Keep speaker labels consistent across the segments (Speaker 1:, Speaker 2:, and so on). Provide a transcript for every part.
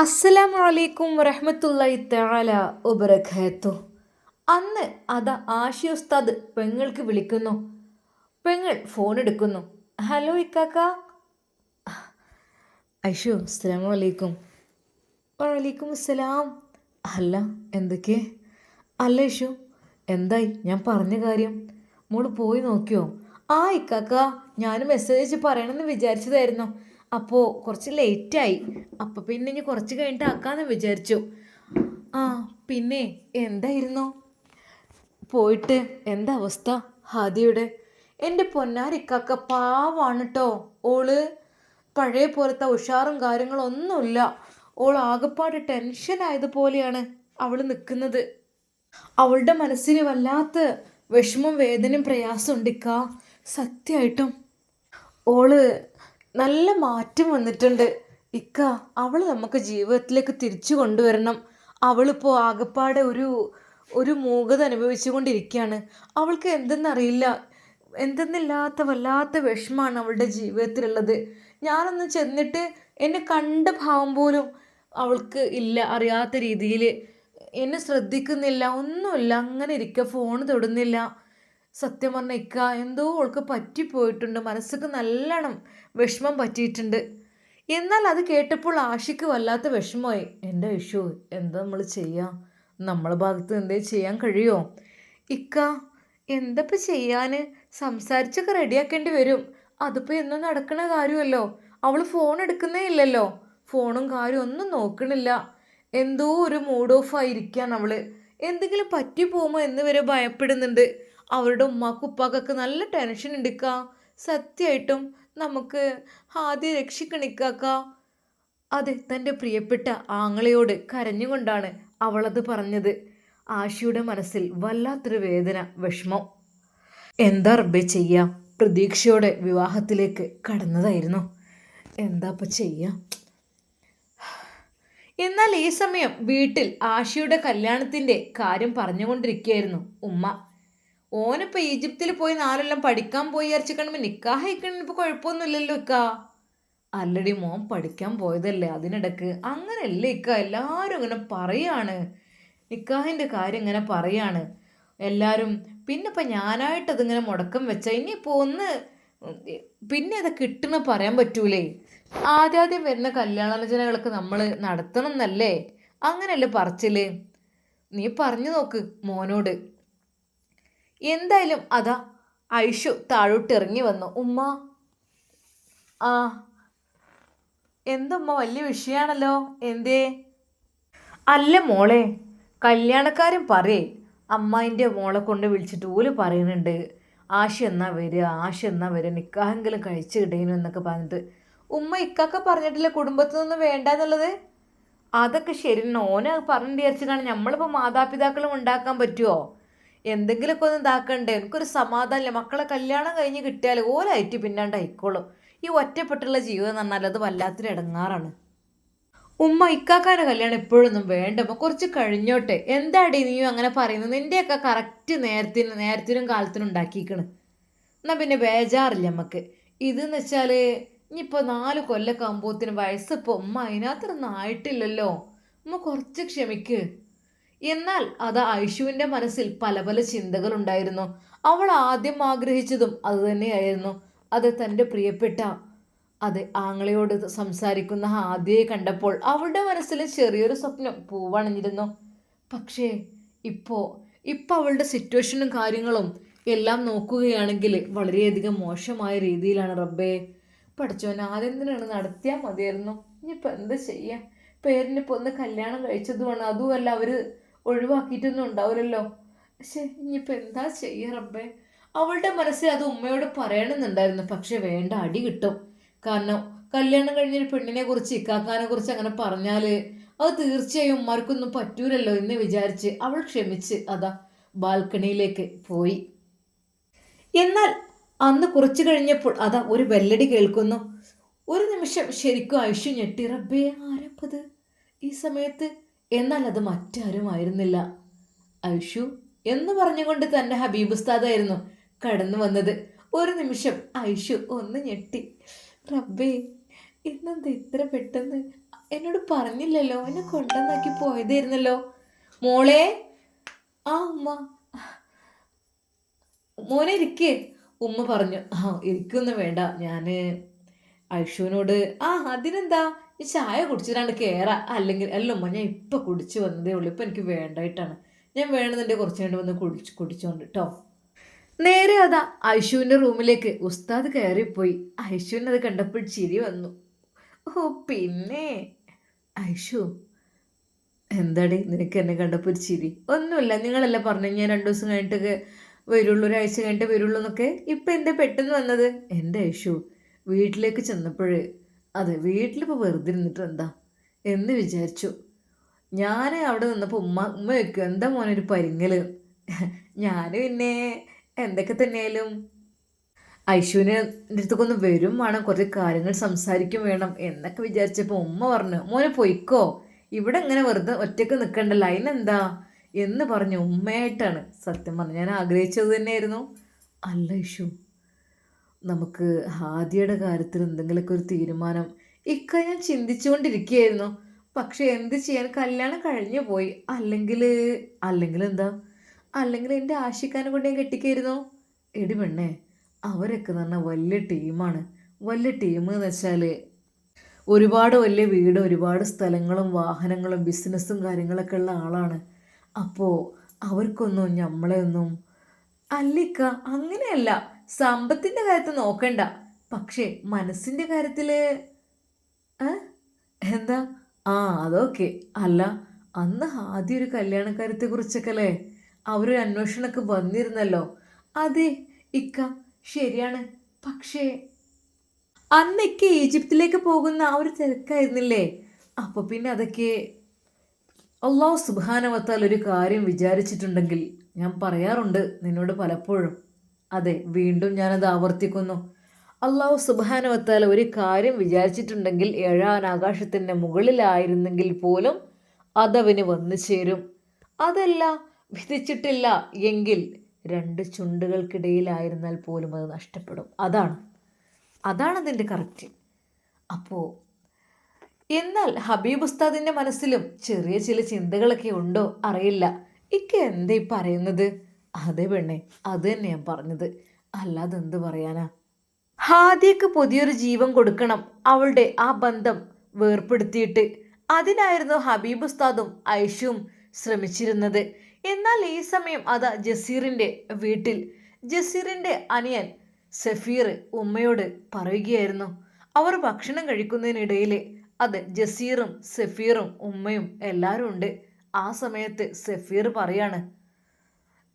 Speaker 1: അസ്സലാമു വലൈക്കും വറഹ്മത്തുള്ളാഹി തആല വബറകാത്തു. അന്ന് അതാ ആഷി ഉസ്താദ് പെങ്ങൾക്ക് വിളിക്കുന്നു. പെങ്ങൾ ഫോൺ എടുക്കുന്നു. ഹലോ ഇക്കാക്ക. ഐഷു അസ്സലാം വലൈക്കും വലൈക്കും അസ്സലാം അല്ല എന്തൊക്കെ? അല്ല ഐഷു എന്തായി? ഞാൻ പറഞ്ഞ കാര്യം മോൾ പോയി നോക്കിയോ? ആ ഇക്കാക്ക ഞാൻ മെസ്സേജ് പറയണമെന്ന് വിചാരിച്ചതായിരുന്നു. അപ്പോൾ കുറച്ച് ലേറ്റായി. അപ്പോൾ പിന്നെ ഇനി കുറച്ച് കഴിഞ്ഞിട്ട് ആക്കാമെന്ന് വിചാരിച്ചു. ആ പിന്നെ എന്തായിരുന്നു? പോയിട്ട് എന്താ അവസ്ഥ? ഹാദിയുടെ. എന്റെ പൊന്നാരിക്കാക്ക പാവാണ് കേട്ടോ ഓൾ. പഴയ പോലത്തെ ഉഷാറും കാര്യങ്ങളൊന്നുമില്ല. ഓൾ ആകെപ്പാട് ടെൻഷൻ ആയതുപോലെയാണ് അവൾ നിൽക്കുന്നത് അവളുടെ മനസ്സിന് വല്ലാത്ത വിഷമം വേദനയും പ്രയാസം ഉണ്ടിക്ക. സത്യമായിട്ടും ഓൾ നല്ല മാറ്റം വന്നിട്ടുണ്ട്. ഇക്ക അവൾ നമുക്ക് ജീവിതത്തിലേക്ക് തിരിച്ചു കൊണ്ടുവരണം. അവളിപ്പോൾ ആകെപ്പാടെ ഒരു ഒരു മൂകത അനുഭവിച്ചുകൊണ്ടിരിക്കുകയാണ്. അവൾക്ക് എന്തെന്നറിയില്ല. എന്തെന്നില്ലാത്ത വല്ലാത്ത വിഷമാണ് അവളുടെ ജീവിതത്തിലുള്ളത്. ഞാനൊന്ന് ചെന്നിട്ട് എന്നെ കണ്ട ഭാവം പോലും അവൾക്ക് ഇല്ല അറിയാത്ത രീതിയിൽ എന്നെ ശ്രദ്ധിക്കുന്നില്ല ഒന്നുമില്ല അങ്ങനെ ഇരിക്കുക ഫോൺ തൊടുന്നില്ല. സത്യം പറഞ്ഞ ഇക്ക എന്തോ അവൾക്ക് പറ്റിപ്പോയിട്ടുണ്ട്. മനസ്സൊക്കെ നല്ലോണം വിഷമം പറ്റിയിട്ടുണ്ട്. എന്നാൽ അത് കേട്ടപ്പോൾ ആഷിക്ക് വല്ലാത്ത വിഷമമായി. എന്റെ ഇഷു എന്താ നമ്മൾ ചെയ്യാം? നമ്മളെ ഭാഗത്ത് എന്തേ ചെയ്യാൻ കഴിയുമോ ഇക്ക എന്തപ്പോൾ ചെയ്യാൻ സംസാരിച്ചൊക്കെ റെഡിയാക്കേണ്ടി വരും. അതിപ്പോൾ എന്നും നടക്കണ കാര്യമല്ലോ. അവൾ ഫോൺ എടുക്കുന്നേ ഇല്ലല്ലോ. ഫോണും കാര്യം ഒന്നും നോക്കണില്ല. എന്തോ ഒരു മൂഡ് ഓഫ് ആയിരിക്കുകയാണ് അവൾ എന്തെങ്കിലും പറ്റി പോകുമോ എന്ന് വരെ ഭയപ്പെടുന്നുണ്ട്. അവരുടെ ഉമ്മാക്കും ഉപ്പാക്കൊക്കെ നല്ല ടെൻഷൻ എടുക്കുക സത്യമായിട്ടും നമുക്ക് ആദ്യം രക്ഷിക്കണിക്കാക്ക. അതെ തന്റെ പ്രിയപ്പെട്ട ആങ്ങളയോട് കരഞ്ഞുകൊണ്ടാണ് അവളത് പറഞ്ഞത്. ആശിയുടെ മനസ്സിൽ വല്ലാത്തൊരു വേദന വിഷമം. എന്താ റബ്ബെ ചെയ്യാം? പ്രതീക്ഷയോടെ വിവാഹത്തിലേക്ക് കടന്നതായിരുന്നു. എന്താ ഇപ്പം ചെയ്യാം? എന്നാൽ ഈ സമയം വീട്ടിൽ ആശയുടെ കല്യാണത്തിന്റെ കാര്യം പറഞ്ഞുകൊണ്ടിരിക്കുകയായിരുന്നു ഉമ്മ. ഓനിപ്പോൾ ഈജിപ്തിൽ പോയി നാലെല്ലാം പഠിക്കാൻ പോയി വിചാരിച്ചിക്കണമ്പോൾ നിക്കാഹ് അയക്കണമെന്ന് ഇപ്പോൾ കുഴപ്പമൊന്നുമില്ലല്ലോ ഇക്ക. അല്ലടി മോൻ പഠിക്കാൻ പോയതല്ലേ അതിനിടക്ക്. അങ്ങനെയല്ലേ ഇക്ക. എല്ലാവരും ഇങ്ങനെ പറയാണ്. നിക്കാഹിന്റെ കാര്യം ഇങ്ങനെ പറയാണ്. എല്ലാവരും പിന്നെ ഇപ്പം ഞാനായിട്ട് അതിങ്ങനെ മുടക്കം വെച്ച ഇനിയിപ്പോൾ ഒന്ന് പിന്നെ അത് കിട്ടണ പറയാൻ പറ്റൂലേ. ആദ്യാദ്യം വരുന്ന കല്യാണാലോചനകളൊക്കെ നമ്മൾ നടത്തണം എന്നല്ലേ? അങ്ങനെയല്ലേ പറച്ചിൽ? നീ പറഞ്ഞു നോക്ക് മോനോട്. എന്തായാലും അതാ ഐഷു താഴോട്ടിറങ്ങി വന്നു. ഉമ്മ. ആ എന്തുമ്മ വലിയ വിഷയമാണല്ലോ എന്തേ? അല്ല മോളെ കല്യാണക്കാരൻ പറയേ അമ്മായിന്റെ മോളെ കൊണ്ട് വിളിച്ചിട്ട് ഓൽ പറയുന്നുണ്ട്. ആശ എന്നാ വരിക ആശ എന്നാ വരിക നിക്കാഹെങ്കിലും കഴിച്ചു കിട്ടേനു എന്നൊക്കെ പറഞ്ഞിട്ട്. ഉമ്മ ഇക്കൊക്കെ പറഞ്ഞിട്ടില്ല കുടുംബത്തിൽ നിന്നും വേണ്ട എന്നുള്ളത്? അതൊക്കെ ശരി ഓനെ പറഞ്ഞു വിചാരിച്ചിട്ടാണ് നമ്മളിപ്പോൾ മാതാപിതാക്കളും ഉണ്ടാക്കാൻ പറ്റുമോ എന്തെങ്കിലുമൊക്കെ ഒന്ന് ഇതാക്കണ്ടേ? എനിക്കൊരു സമാധാനമില്ല. മക്കളെ കല്യാണം കഴിഞ്ഞ് കിട്ടിയാൽ ഓലായിട്ട് പിന്നാണ്ടായിക്കോളും ഈ ഒറ്റപ്പെട്ടുള്ള ജീവിതം എന്ന് പറഞ്ഞാൽ അത് വല്ലാത്തൊരു ഇടങ്ങാറാണ് ഉമ്മ ഇക്കാക്കാന്റെ കല്യാണം ഇപ്പോഴൊന്നും വേണ്ടമ്മ കുറച്ച് കഴിഞ്ഞോട്ടെ. എന്താടി നീയും അങ്ങനെ പറയുന്നത്? നിന്റെയൊക്കെ കറക്റ്റ് നേരത്തിന് നേരത്തിനും കാലത്തിനും ഉണ്ടാക്കിയിക്കണ് എന്നാൽ പിന്നെ ബേജാറില്ല നമുക്ക് ഇതെന്ന് വെച്ചാൽ ഇനിയിപ്പോൾ നാല് കൊല്ലൊക്കെ ആകുമ്പോഴത്തേനും വയസ്സിപ്പോൾ ഉമ്മ അതിനകത്തൊന്നും ആയിട്ടില്ലല്ലോ. ഉമ്മ കുറച്ച് ക്ഷമിക്ക്. എന്നാൽ അത് ഐഷുവിന്റെ മനസ്സിൽ പല പല ചിന്തകൾ ഉണ്ടായിരുന്നു അവൾ ആദ്യം ആഗ്രഹിച്ചതും അതുതന്നെയായിരുന്നു അത് തന്റെ പ്രിയപ്പെട്ട അതെ ആങ്ങളയോട് സംസാരിക്കുന്ന ആദ്യയെ കണ്ടപ്പോൾ അവളുടെ മനസ്സിൽ ചെറിയൊരു സ്വപ്നം പൂവണഞ്ഞിരുന്നു. പക്ഷേ ഇപ്പോൾ ഇപ്പോൾ അവളുടെ സിറ്റുവേഷനും കാര്യങ്ങളും എല്ലാം നോക്കുകയാണെങ്കിൽ വളരെയധികം മോശമായ രീതിയിലാണ് റബ്ബേ. പഠിച്ചവൻ ആദ്യം തന്നെയാണ് നടത്തിയാൽ മതിയായിരുന്നു? ഇനിയിപ്പോൾ എന്താ ചെയ്യുക പേരിനിപ്പോൾ ഒന്ന് കല്യാണം കഴിച്ചതുമാണ്. അതുമല്ല അവർ ഒഴിവാക്കിയിട്ടൊന്നും ഉണ്ടാവില്ലല്ലോ. പക്ഷേ ഇനിയിപ്പോൾ എന്താ ചെയ്യുക റബ്ബേ? അവളുടെ മനസ്സിൽ അത് ഉമ്മയോട് പറയണമെന്നുണ്ടായിരുന്നു. പക്ഷെ വേണ്ട അടി കിട്ടും. കാരണം കല്യാണം കഴിഞ്ഞൊരു പെണ്ണിനെ കുറിച്ച് ഇക്കാക്കാനെ കുറിച്ച് അങ്ങനെ പറഞ്ഞാൽ അത് തീർച്ചയായും ഉമ്മാർക്കൊന്നും പറ്റൂലല്ലോ എന്ന് വിചാരിച്ച് അവൾ ക്ഷമിച്ച് അതാ ബാൽക്കണിയിലേക്ക് പോയി. എന്നാൽ അന്ന് കുറച്ചു കഴിഞ്ഞപ്പോൾ അതാ ഒരു വെല്ലടി കേൾക്കുന്നു. ഒരു നിമിഷം ശരിക്കും ഐഷു ഞെട്ടി. റബ്ബേ ആരപ്പത്? ഈ സമയത്ത് എന്നാൽ അത് മറ്റാരുമായിരുന്നില്ല. ഐഷു എന്ന് പറഞ്ഞുകൊണ്ട് തന്നെ ഹബീബ് ഉസ്താദായിരുന്നു കടന്നു വന്നത്. ഒരു നിമിഷം ഐഷു ഒന്ന് ഞെട്ടി. റബ്ബേ ഇന്നെന്ത് ഇത്ര പെട്ടെന്ന്? എന്നോട് പറഞ്ഞില്ലല്ലോ എന്നെ കൊണ്ടുവന്നാക്കി പോയതായിരുന്നല്ലോ. മോളെ ആ ഉമ്മ. മോനെ ഇരിക്കേ ഉമ്മ പറഞ്ഞു. ആ ഇരിക്കൊന്നും വേണ്ട. ഞാൻ ഐഷുവിനോട് ആ അതിനെന്താ? ഈ ചായ കുടിച്ചിട്ടാണ്ട് കയറാ അല്ലെങ്കിൽ അല്ല ഉമ്മ ഞാൻ ഇപ്പം കുടിച്ചു വന്നതേ ഉള്ളൂ. ഇപ്പം എനിക്ക് വേണ്ടായിട്ടാണ്. ഞാൻ വേണമെന്നുണ്ടെങ്കിൽ കുറച്ച് കഴിഞ്ഞ് വന്ന് കുടിച്ച് കുടിച്ചോണ്ട് കേട്ടോ നേരെ അതാ ഐഷുവിന്റെ റൂമിലേക്ക് ഉസ്താദ് കയറിപ്പോയി. ഐഷുവിന് അത് കണ്ടപ്പോൾ ചിരി വന്നു. ഓ പിന്നെ? ഐഷു എന്താടി നിനക്ക് എന്നെ കണ്ടപ്പോൾ ഒരു ചിരി? ഒന്നുമില്ല നിങ്ങളല്ലേ പറഞ്ഞു ഞാൻ രണ്ട് ദിവസം കഴിഞ്ഞിട്ടൊക്കെ വരുള്ളൂ ഒരാഴ്ച കഴിഞ്ഞിട്ട് വരുള്ളൂ എന്നൊക്കെ. ഇപ്പം എന്താ പെട്ടെന്ന് വന്നത്? എന്റെ ഐഷു വീട്ടിലേക്ക് ചെന്നപ്പോഴേ അതെ വീട്ടിലിപ്പോൾ വെറുതെ ഇരുന്നിട്ട് എന്താ എന്ന് വിചാരിച്ചു. ഞാൻ അവിടെ നിന്നപ്പോൾ ഉമ്മ ഉമ്മ വെക്കും എന്താ ഒരു പരിങ്ങൽ ഞാൻ പിന്നെ എന്തൊക്കെ തന്നെയാലും. ഐശുവിനെ അടുത്തൊക്കെ ഒന്ന് വരും വേണം കുറച്ച് കാര്യങ്ങൾ സംസാരിക്കും വേണം എന്നൊക്കെ വിചാരിച്ചപ്പോൾ ഉമ്മ പറഞ്ഞു മോനെ പൊയ്ക്കോ ഇവിടെ ഇങ്ങനെ വെറുതെ ഒറ്റയ്ക്ക് നിൽക്കണ്ടല്ലോ അതിനെന്താ? എന്ന് പറഞ്ഞു ഉമ്മയായിട്ടാണ്. സത്യം പറഞ്ഞു ഞാൻ ആഗ്രഹിച്ചത് തന്നെയായിരുന്നു. അല്ല ഇഷു നമുക്ക് ഹാദിയുടെ കാര്യത്തിൽ എന്തെങ്കിലുമൊക്കെ ഒരു തീരുമാനം ഇക്ക ഞാൻ ചിന്തിച്ചുകൊണ്ടിരിക്കുകയായിരുന്നു. പക്ഷെ എന്ത് ചെയ്യാൻ? കല്യാണം കഴിഞ്ഞു പോയി. അല്ലെങ്കിൽ അല്ലെങ്കിൽ എന്താ? അല്ലെങ്കിൽ എന്റെ ആശിക്കാനെ കൊണ്ട് ഞാൻ കെട്ടിക്കായിരുന്നു? എടി പെണ്ണേ അവരൊക്കെ എന്ന് പറഞ്ഞാൽ വലിയ ടീമാണ് വലിയ ടീം എന്ന് വെച്ചാൽ ഒരുപാട് വലിയ വീട് ഒരുപാട് സ്ഥലങ്ങളും വാഹനങ്ങളും ബിസിനസ്സും കാര്യങ്ങളൊക്കെ ഉള്ള ആളാണ്. അപ്പോൾ അവർക്കൊന്നും ഞമ്മളെയൊന്നും അല്ലിക്ക അങ്ങനെയല്ല. സമ്പത്തിന്റെ കാര്യത്തിൽ നോക്കണ്ട. പക്ഷേ മനസ്സിന്റെ കാര്യത്തിൽ എന്താ? ആ അതൊക്കെ. അല്ല അന്ന് ആദ്യം ഒരു കല്യാണക്കാര്യത്തെ കുറിച്ചൊക്കെ അല്ലേ അവരൊരു അന്വേഷണമൊക്കെ വന്നിരുന്നല്ലോ. അതെ ഇക്ക ശരിയാണ്. പക്ഷേ അന്നൊക്കെ ഈജിപ്തിലേക്ക് പോകുന്ന ആ ഒരു തിരക്കായിരുന്നില്ലേ? അപ്പോൾ പിന്നെ അതൊക്കെ അള്ളാഹു സുബാനവത്താൽ ഒരു കാര്യം വിചാരിച്ചിട്ടുണ്ടെങ്കിൽ ഞാൻ പറയാറുണ്ട് നിന്നോട് പലപ്പോഴും. അതെ വീണ്ടും ഞാനത് ആവർത്തിക്കുന്നു. അള്ളാഹു സുബാനവത്താൽ ഒരു കാര്യം വിചാരിച്ചിട്ടുണ്ടെങ്കിൽ ഏഴാൻ ആകാശത്തിന്റെ മുകളിലായിരുന്നെങ്കിൽ പോലും അതവന് വന്നു ചേരും. അതല്ല വിധിച്ചിട്ടില്ല എങ്കിൽ രണ്ട് ചുണ്ടുകൾക്കിടയിലായിരുന്നാൽ പോലും അത് നഷ്ടപ്പെടും. അതാണ്. അതാണ് അതിന്റെ കറക്റ്റ്. അപ്പോൾ എന്നാൽ ഹബീബ് ഉസ്താദിന്റെ മനസ്സിലും ചെറിയ ചില ചിന്തകളൊക്കെ ഉണ്ടോ? അറിയില്ല. ഇക്ക എന്താ ഈ പറയുന്നത്? അതെ പെണ്ണെ അത് തന്നെ ഞാൻ പറഞ്ഞത്. അല്ലാതെ എന്ത് പറയാനാ? ഹാദിയക്ക് പുതിയൊരു ജീവൻ കൊടുക്കണം അവളുടെ ആ ബന്ധം വേർപ്പെടുത്തിയിട്ട്. അതിനായിരുന്നു ഹബീബ് ഉസ്താദും ഐഷുവും ശ്രമിച്ചിരുന്നത്. എന്നാൽ ഈ സമയം അതാ ജസീറിന്റെ വീട്ടിൽ. ജസീറിന്റെ അനിയൻ സഫീർ ഉമ്മയോട് പറയുകയായിരുന്നു അവർ ഭക്ഷണം കഴിക്കുന്നതിനിടയിൽ അത് ജസീറും സഫീറും ഉമ്മയും എല്ലാവരും ഉണ്ട്. ആ സമയത്ത് സഫീർ പറയാണ്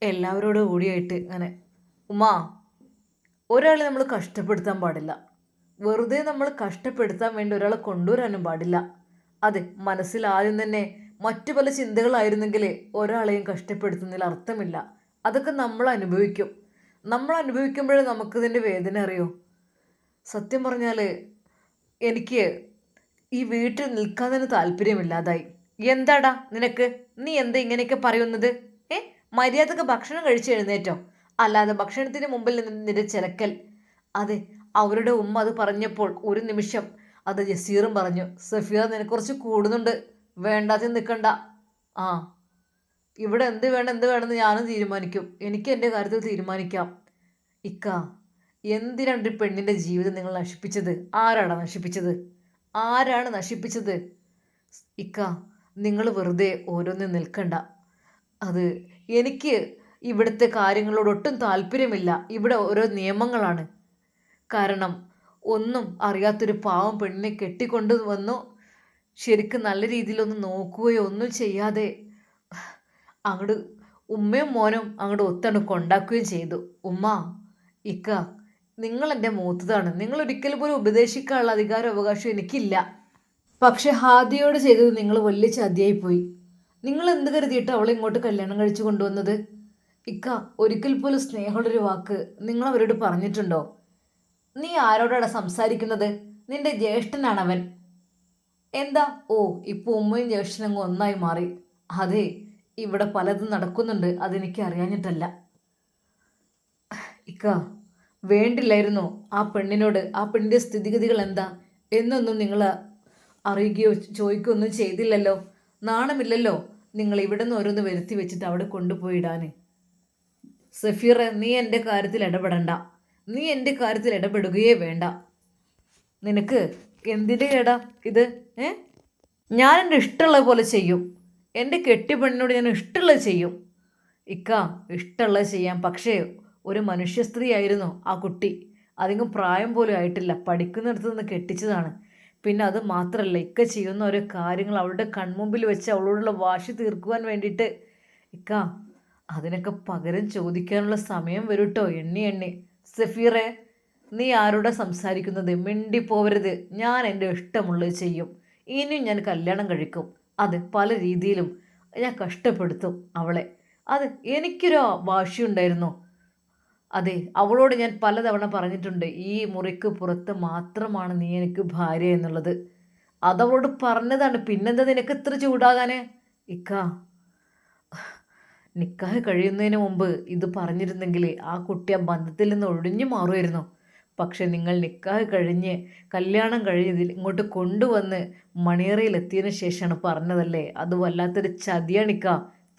Speaker 1: എല്ലാവരോടും കൂടിയായിട്ട് അങ്ങനെ ഉമ്മാ ഒരാളെ നമ്മൾ കഷ്ടപ്പെടുത്താൻ പാടില്ല. വെറുതെ നമ്മൾ കഷ്ടപ്പെടുത്താൻ വേണ്ടി ഒരാളെ കൊണ്ടുവരാനും പാടില്ല. അതെ മനസ്സിൽ ആദ്യം തന്നെ മറ്റു പല ചിന്തകളായിരുന്നെങ്കിൽ ഒരാളെയും കഷ്ടപ്പെടുത്തുന്നതിൽ അർത്ഥമില്ല. അതൊക്കെ നമ്മൾ അനുഭവിക്കും. നമ്മൾ അനുഭവിക്കുമ്പോഴേ നമുക്കിതിന്റെ വേദന അറിയോ? സത്യം പറഞ്ഞാൽ എനിക്ക് ഈ വീട്ടിൽ നിൽക്കാൻ തന്നെ താല്പര്യമില്ലാതായി. എന്താടാ നിനക്ക്? നീ എന്താ ഇങ്ങനെയൊക്കെ പറയുന്നത്? മര്യാദയ്ക്ക് ഭക്ഷണം കഴിച്ച് എഴുന്നേറ്റോ? അല്ലാതെ ഭക്ഷണത്തിന് മുമ്പിൽ നിന്ന് നിന്റെ ചിലക്കൽ. അതെ അവരുടെ ഉമ്മ അത് പറഞ്ഞപ്പോൾ ഒരു നിമിഷം അത് ജസീറും പറഞ്ഞു സഫീർ നിനക്ക് കുറച്ച് കൂടുന്നുണ്ട് വേണ്ടാതെ നിൽക്കണ്ട ആ ഇവിടെ എന്ത് വേണം എന്ത് വേണമെന്ന് ഞാനും തീരുമാനിക്കും. എനിക്ക് എന്റെ കാര്യത്തിൽ തീരുമാനിക്കാം. ഇക്ക എന്തിനാണ് ഒരു പെണ്ണിന്റെ ജീവിതം നിങ്ങൾ നശിപ്പിച്ചത്? ആരാണ് നശിപ്പിച്ചത്? ആരാണ് നശിപ്പിച്ചത്? ഇക്ക നിങ്ങൾ വെറുതെ ഓരോന്നും നിൽക്കണ്ട. അത് എനിക്ക് ഇവിടുത്തെ കാര്യങ്ങളോട് ഒട്ടും താല്പര്യമില്ല. ഇവിടെ ഓരോ നിയമങ്ങളാണ്. കാരണം ഒന്നും അറിയാത്തൊരു പാവം പെണ്ണിനെ കെട്ടിക്കൊണ്ട് വന്നു ശരിക്കും നല്ല രീതിയിലൊന്നും നോക്കുകയോ ഒന്നും ചെയ്യാതെ അങ്ങോട്ട് ഉമ്മയും മോനും അങ്ങോട്ട് ഒത്തണ് കൊണ്ടാക്കുകയും ചെയ്തു. ഉമ്മ ഇക്ക നിങ്ങൾ എന്റെ മൂത്തതാണ്. നിങ്ങൾ ഒരിക്കലും പോലും ഉപദേശിക്കാനുള്ള അധികാരം അവകാശം എനിക്കില്ല. പക്ഷെ ഹാദിയോട് ചെയ്തത് നിങ്ങൾ വലിയ ചതിയായിപ്പോയി നിങ്ങൾ എന്ത് കരുതിയിട്ട് അവളെ ഇങ്ങോട്ട് കല്യാണം കഴിച്ചു കൊണ്ടുവന്നത്? ഇക്ക ഒരിക്കൽ പോലും സ്നേഹമുള്ളൊരു വാക്ക് നിങ്ങൾ അവരോട് പറഞ്ഞിട്ടുണ്ടോ? നീ ആരോടാണ് സംസാരിക്കുന്നത്? നിന്റെ ജ്യേഷ്ഠനാണവൻ. എന്താ? ഓ ഇപ്പോൾ ഉമ്മയും ജ്യേഷ്ഠനും ഒന്നായി മാറി. അതെ ഇവിടെ പലതും നടക്കുന്നുണ്ട് അതെനിക്ക് അറിയാഞ്ഞിട്ടല്ല. ഇക്ക വേണ്ടില്ലായിരുന്നു ആ പെണ്ണിനോട്. ആ പെണ്ണിന്റെ സ്ഥിതിഗതികൾ എന്താ? എന്നൊന്നും നിങ്ങൾ അറിയുകയോ ചോദിക്കുകയോ ഒന്നും ചെയ്തില്ലല്ലോ. നാണമില്ലല്ലോ. നിങ്ങൾ ഇവിടെ നിന്ന് ഓരോന്ന് വരുത്തി വെച്ചിട്ട് അവിടെ കൊണ്ടുപോയിടാൻ സഫീർ നീ എന്റെ കാര്യത്തിൽ ഇടപെടണ്ട. നീ എന്റെ കാര്യത്തിൽ ഇടപെടുകയേ വേണ്ട. നിനക്ക് എന്തിന്റെ കേടാ ഇത്? ഏ? ഞാൻ എന്റെ ഇഷ്ടമുള്ള പോലെ ചെയ്യും. എന്റെ കെട്ടിപ്പെണ്ണിനോട് ഞാൻ ഇഷ്ടമുള്ളത് ചെയ്യും. ഇക്ക ഇഷ്ടമുള്ളത് ചെയ്യാം. പക്ഷേ ഒരു മനുഷ്യ സ്ത്രീ ആയിരുന്നു ആ കുട്ടി. അധികം പ്രായം പോലും ആയിട്ടില്ല. പഠിക്കുന്നിടത്ത് നിന്ന് കെട്ടിച്ചതാണ്. പിന്നെ അത് മാത്രമല്ല ഇക്ക ചെയ്യുന്ന ഓരോ കാര്യങ്ങൾ അവളുടെ കൺമുമ്പിൽ വെച്ച് അവളോടുള്ള വാശി തീർക്കുവാൻ വേണ്ടിയിട്ട്. ഇക്ക അതിനൊക്കെ പകരം ചോദിക്കാനുള്ള സമയം വരും കേട്ടോ എണ്ണി എണ്ണി. സഫീറെ നീ ആരോടാ സംസാരിക്കുന്നത്? മിണ്ടി പോവരുത് ഞാൻ എന്റെ ഇഷ്ടമുള്ളത് ചെയ്യും. ഇനിയും ഞാൻ കല്യാണം കഴിക്കും. അത് പല രീതിയിലും ഞാൻ കഷ്ടപ്പെടുത്തും അവളെ. അത് എനിക്കൊരു വാശിയുണ്ടായിരുന്നു? അതെ അവളോട് ഞാൻ പലതവണ പറഞ്ഞിട്ടുണ്ട് ഈ മുറിക്ക് പുറത്ത് മാത്രമാണ് നീ എനിക്ക് ഭാര്യ എന്നുള്ളത്. അതവളോട് പറഞ്ഞതാണ് പിന്നെന്താ നിനക്ക് ഇത്ര ചൂടാകാന്? ഇക്ക നിക്കാഹ് കഴിയുന്നതിന് മുമ്പ് ഇത് പറഞ്ഞിരുന്നെങ്കിൽ ആ കുട്ടി ആ ബന്ധത്തിൽ നിന്ന് ഒഴിഞ്ഞു മാറുമായിരുന്നു. പക്ഷെ നിങ്ങൾ നിക്കാഹ് കഴിഞ്ഞ് കല്യാണം കഴിഞ്ഞതിൽ ഇങ്ങോട്ട് കൊണ്ടുവന്ന് മണിയറയിൽ എത്തിയതിനു ശേഷമാണ് പറഞ്ഞതല്ലേ? അത് വല്ലാത്തൊരു ചതിയണിക്ക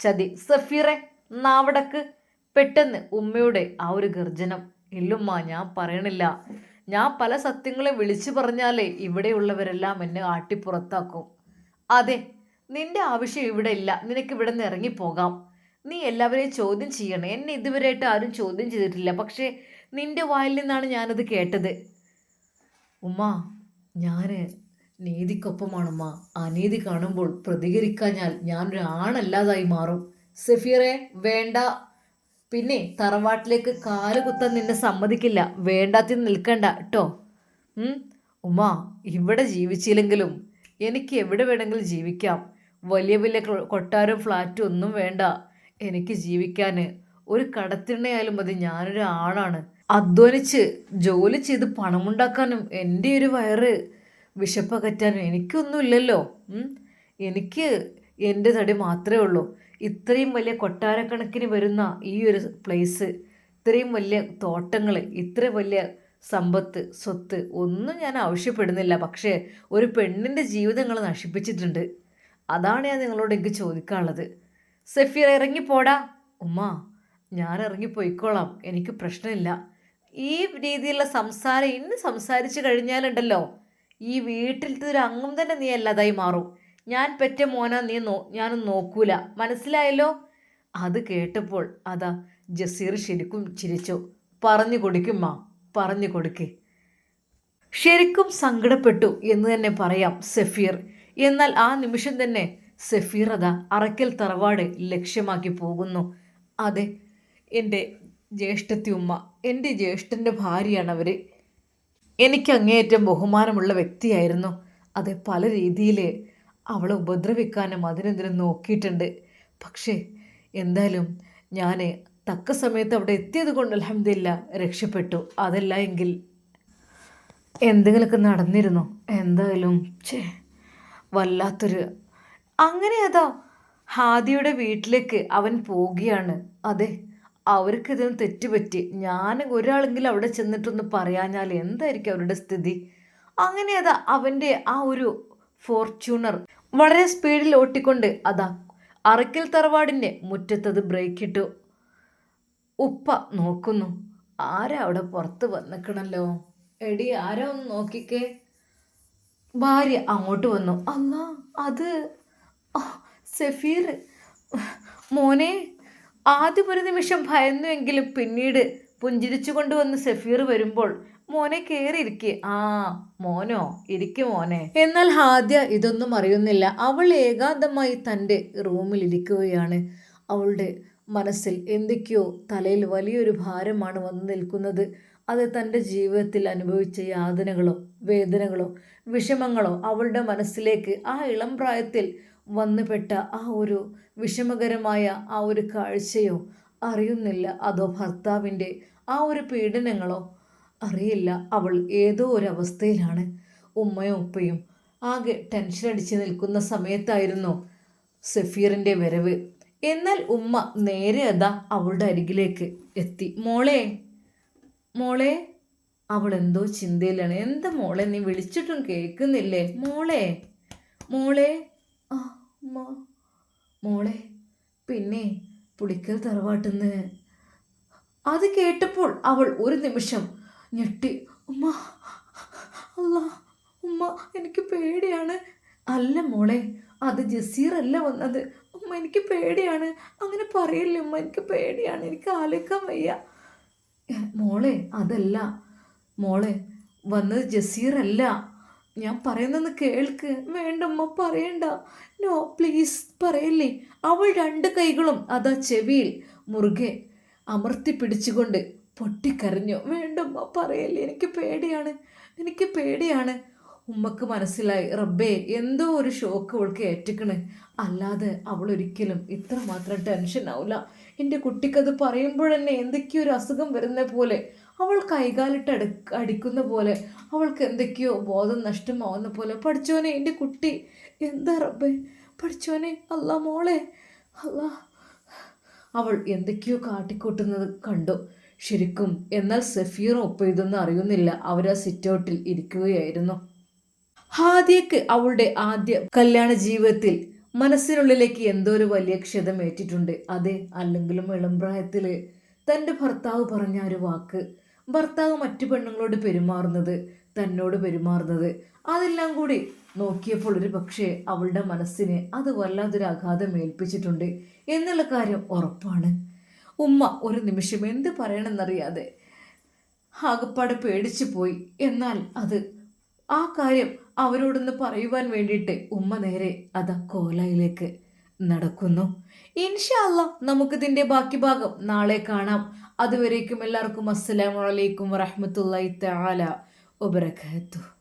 Speaker 1: ചതി. സഫീറെ നാവടക്ക്. പെട്ടെന്ന് ഉമ്മയുടെ ആ ഒരു ഗർജനം. ഇല്ലുമ്മ ഞാൻ പറയണില്ല. ഞാൻ പല സത്യങ്ങളും വിളിച്ചു പറഞ്ഞാലേ ഇവിടെയുള്ളവരെല്ലാം എന്നെ ആട്ടിപ്പുറത്താക്കും. അതെ നിന്റെ ആവശ്യം ഇവിടെ ഇല്ല. നിനക്ക് ഇവിടെ നിന്ന് ഇറങ്ങിപ്പോകാം. നീ എല്ലാവരെയും ചോദ്യം ചെയ്യണം. എന്നെ ഇതുവരെയായിട്ട് ആരും ചോദ്യം ചെയ്തിട്ടില്ല. പക്ഷേ നിന്റെ വായിൽ നിന്നാണ് ഞാനത് കേട്ടത്. ഉമ്മ ഞാൻ നീതിക്കൊപ്പമാണ് നീതിക്കൊപ്പമാണുമ്മ. അനീതി കാണുമ്പോൾ പ്രതികരിക്കാഞ്ഞാൽ ഞാനൊരു ആണല്ലാതായി മാറും. സഫീറെ വേണ്ട. പിന്നെ തറവാട്ടിലേക്ക് കാൽ കുത്താൻ നിന്നെ സമ്മതിക്കില്ല. വേണ്ടാത്തി നിൽക്കണ്ട കേട്ടോ ഉമ്മ ഇവിടെ ജീവിച്ചില്ലെങ്കിലും എനിക്ക് എവിടെ വേണമെങ്കിലും ജീവിക്കാം. വലിയ വലിയ കൊട്ടാരം ഫ്ലാറ്റും ഒന്നും വേണ്ട. എനിക്ക് ജീവിക്കാൻ ഒരു കടത്തിണ്ണയായാലും മതി. ഞാനൊരു ആണാണ്. അധ്വാനിച്ച് ജോലി ചെയ്ത് പണമുണ്ടാക്കാനും എന്റെ ഒരു വയറ് വിശപ്പകറ്റാനും എനിക്കൊന്നുമില്ലല്ലോ. എനിക്ക് എന്റെ തടി മാത്രമേ ഉള്ളൂ. ഇത്രയും വലിയ കൊട്ടാരക്കണക്കിന് വരുന്ന ഈ ഒരു പ്ലേസ് ഇത്രയും വലിയ തോട്ടങ്ങൾ ഇത്ര വലിയ സമ്പത്ത് സ്വത്ത് ഒന്നും ഞാൻ ആവശ്യപ്പെടുന്നില്ല. പക്ഷേ ഒരു പെണ്ണിന്റെ ജീവിതങ്ങൾ നശിപ്പിച്ചിട്ടുണ്ട്. അതാണ് ഞാൻ നിങ്ങളോട് എനിക്ക് ചോദിക്കാനുള്ളത്. സഫീർ ഇറങ്ങിപ്പോടാ. ഉമ്മ ഞാൻ ഇറങ്ങിപ്പോയിക്കോളാം. എനിക്ക് പ്രശ്നമില്ല. ഈ രീതിയിലുള്ള സംസാരം ഇന്ന് സംസാരിച്ചു കഴിഞ്ഞാലുണ്ടല്ലോ ഈ വീട്ടിലത്തെ ഒരു അംഗം തന്നെ നീ അല്ലാതായി മാറും. ഞാൻ പെറ്റ മോന നീ നോ ഞാനും നോക്കൂല. മനസ്സിലായല്ലോ? അത് കേട്ടപ്പോൾ അതാ ജസീർ ശരിക്കും ചിരിച്ചു. പറഞ്ഞു കൊടുക്കും മാ പറഞ്ഞു കൊടുക്കേ. ശരിക്കും സങ്കടപ്പെട്ടു എന്ന് തന്നെ പറയാം സഫീർ. എന്നാൽ ആ നിമിഷം തന്നെ സഫീർ അതാ അറക്കൽ തറവാട് ലക്ഷ്യമാക്കി പോകുന്നു. അതെ എന്റെ ജ്യേഷ്ഠത്തി ഉമ്മ എന്റെ ജ്യേഷ്ഠന്റെ ഭാര്യയാണ് അവർ എനിക്ക് അങ്ങേയറ്റം ബഹുമാനമുള്ള വ്യക്തിയായിരുന്നു. അത് പല രീതിയിൽ അവളെ ഉപദ്രവിക്കാനും അതിനെന്തിനും നോക്കിയിട്ടുണ്ട്. പക്ഷേ എന്തായാലും ഞാൻ തക്ക സമയത്ത് അവിടെ എത്തിയത് കൊണ്ട് അലഹമില്ല രക്ഷപ്പെട്ടു. അതല്ല എങ്കിൽ എന്തെങ്കിലുമൊക്കെ നടന്നിരുന്നു? എന്തായാലും ചേ വല്ലാത്തൊരു അങ്ങനെ അതാ ഹാദിയുടെ വീട്ടിലേക്ക് അവൻ പോവുകയാണ്. അതെ അവർക്ക് ഇതിന് തെറ്റുപറ്റി. ഞാൻ ഒരാളെങ്കിലും അവിടെ ചെന്നിട്ടൊന്ന് പറയാഞ്ഞാൽ എന്തായിരിക്കും അവരുടെ സ്ഥിതി? അങ്ങനെ അതാ അവന്റെ ആ ഒരു ഫോർച്യൂണർ വളരെ സ്പീഡിൽ ഓട്ടിക്കൊണ്ട് അതാ അറക്കൽ തറവാടിന്റെ മുറ്റത്തത് ബ്രേക്കിട്ടു. ഉപ്പ നോക്കുന്നു ആരാ അവിടെ പുറത്ത് വന്നിക്കണല്ലോ? എടി ആരാ ഒന്ന് നോക്കിക്കേ? ഭാര്യ അങ്ങോട്ട് വന്നു അല്ല അത് സഫീർ. മോനെ ആദ്യം ഒരു നിമിഷം ഭയന്നുവെങ്കിലും പിന്നീട് പുഞ്ചിരിച്ചു കൊണ്ടുവന്ന് സഫീർ വരുമ്പോൾ മോനെ കയറിയിരിക്കെ ആ മോനോ ഇരിക്കു മോനെ. എന്നാൽ ഹാദ്യ ഇതൊന്നും അറിയുന്നില്ല. അവൾ ഏകാന്തമായി തന്റെ റൂമിൽ ഇരിക്കുകയാണ്. അവളുടെ മനസ്സിൽ എന്തൊക്കെയോ തലയിൽ വലിയൊരു ഭാരമാണ് വന്നു നിൽക്കുന്നത്. അത് തന്റെ ജീവിതത്തിൽ അനുഭവിച്ച യാതനകളോ വേദനകളോ വിഷമങ്ങളോ അവളുടെ മനസ്സിലേക്ക് ആ ഇളം പ്രായത്തിൽ വന്നുപെട്ട ആ ഒരു വിഷമകരമായ ആ ഒരു കാഴ്ചയോ അറിയുന്നില്ല. അതോ ഭർത്താവിന്റെ ആ ഒരു പീഡനങ്ങളോ അറിയില്ല. അവൾ ഏതോ അവസ്ഥയിലാണ് ഉമ്മയും ഉപ്പയും ആകെ ടെൻഷൻ അടിച്ച് നിൽക്കുന്ന സമയത്തായിരുന്നു സഫീറിന്റെ വരവ്. എന്നാൽ ഉമ്മ നേരെ അതാ അവളുടെ അരികിലേക്ക് എത്തി. മോളെ മോളെ. അവൾ എന്തോ ചിന്തയിലാണ്. എന്താ മോളെ നീ വിളിച്ചിട്ടും കേൾക്കുന്നില്ലേ? മോളെ മോളെ. ആ മോളെ പിന്നെ പുളിക്കൽ തറവാട്ടെന്ന്. അത് കേട്ടപ്പോൾ അവൾ ഒരു നിമിഷം ഞെട്ടി. ഉമ്മ അല്ല ഉമ്മ എനിക്ക് പേടിയാണ്. അല്ല മോളെ അത് ജസീറല്ല വന്നത്. ഉമ്മ എനിക്ക് പേടിയാണ്. അങ്ങനെ പറയില്ല ഉമ്മ എനിക്ക് പേടിയാണ്. എനിക്ക് ആലോചിക്കാൻ വയ്യ. മോളെ അതല്ല. മോളെ വന്നത് ജസീറല്ല. ഞാൻ പറയുന്നതെന്ന് കേൾക്ക്. വേണ്ട ഉമ്മ പറയണ്ട. നോ പ്ലീസ് പറയല്ലേ. അവൾ രണ്ട് കൈകളും അതാ ചെവിയിൽ. മുറുകെ അമർത്തി പിടിച്ചുകൊണ്ട് പൊട്ടിക്കരഞ്ഞു. വേണ്ട ഉമ്മ പറയല്ലേ എനിക്ക് പേടിയാണ് എനിക്ക് പേടിയാണ്. ഉമ്മക്ക് മനസ്സിലായി റബ്ബേ എന്തോ ഒരു ഷോക്ക് അവൾക്ക് ഏറ്റിക്കണ്. അല്ലാതെ അവൾ ഒരിക്കലും ഇത്ര മാത്രം ടെൻഷൻ ആവില്ല എന്റെ കുട്ടിക്കത് പറയുമ്പോഴന്നെ എന്തൊക്കെയോ ഒരു അസുഖം വരുന്ന പോലെ അവൾ കൈകാലിട്ട് അടി അടിക്കുന്ന പോലെ അവൾക്ക് എന്തൊക്കെയോ ബോധം നഷ്ടമാവുന്ന പോലെ. പഠിച്ചോനെ എന്റെ കുട്ടി എന്താ റബ്ബേ? പഠിച്ചോനെ അല്ല മോളെ അല്ല. അവൾ എന്തൊക്കെയോ കാട്ടിക്കൂട്ടുന്നത് കണ്ടു. ശരിക്കും എന്നാൽ സഫീറും ഒപ്പം ഇതൊന്നും അറിയുന്നില്ല അവരാ സിറ്റൗട്ടിൽ ഇരിക്കുകയായിരുന്നു. ഹാദിയക്ക് അവളുടെ ആദ്യ കല്യാണ ജീവിതത്തിൽ മനസ്സിനുള്ളിലേക്ക് എന്തോ ഒരു വലിയ ക്ഷതം ഏറ്റിട്ടുണ്ട്. അതെ അല്ലെങ്കിലും ഇളംപ്രായത്തിൽ തന്റെ ഭർത്താവ് പറഞ്ഞ ഒരു വാക്ക് ഭർത്താവ് മറ്റു പെണ്ണുങ്ങളോട് പെരുമാറുന്നത് തന്നോട് പെരുമാറുന്നത് അതെല്ലാം കൂടി നോക്കിയപ്പോൾ ഒരു പക്ഷേ അവളുടെ മനസ്സിനെ അത് വല്ലാതൊരു ആഘാതം ഏൽപ്പിച്ചിട്ടുണ്ട്. എന്നുള്ള കാര്യം ഉറപ്പാണ്. ഉമ്മ ഒരു നിമിഷം എന്ത് പറയണമെന്നറിയാതെ ആകപ്പാടെ പേടിച്ചു പോയി. എന്നാൽ അത് ആ കാര്യം അവരോടൊന്ന് പറയുവാൻ വേണ്ടിയിട്ട് ഉമ്മ നേരെ അതാ കോലയിലേക്ക് നടക്കുന്നു. ഇൻഷല്ല നമുക്കിതിന്റെ ബാക്കി ഭാഗം നാളെ കാണാം. അതുവരേക്കും എല്ലാവർക്കും അസ്സലാമലൈക്കും വറഹമത്തല്ലാ തആല വബറകാതുഹു.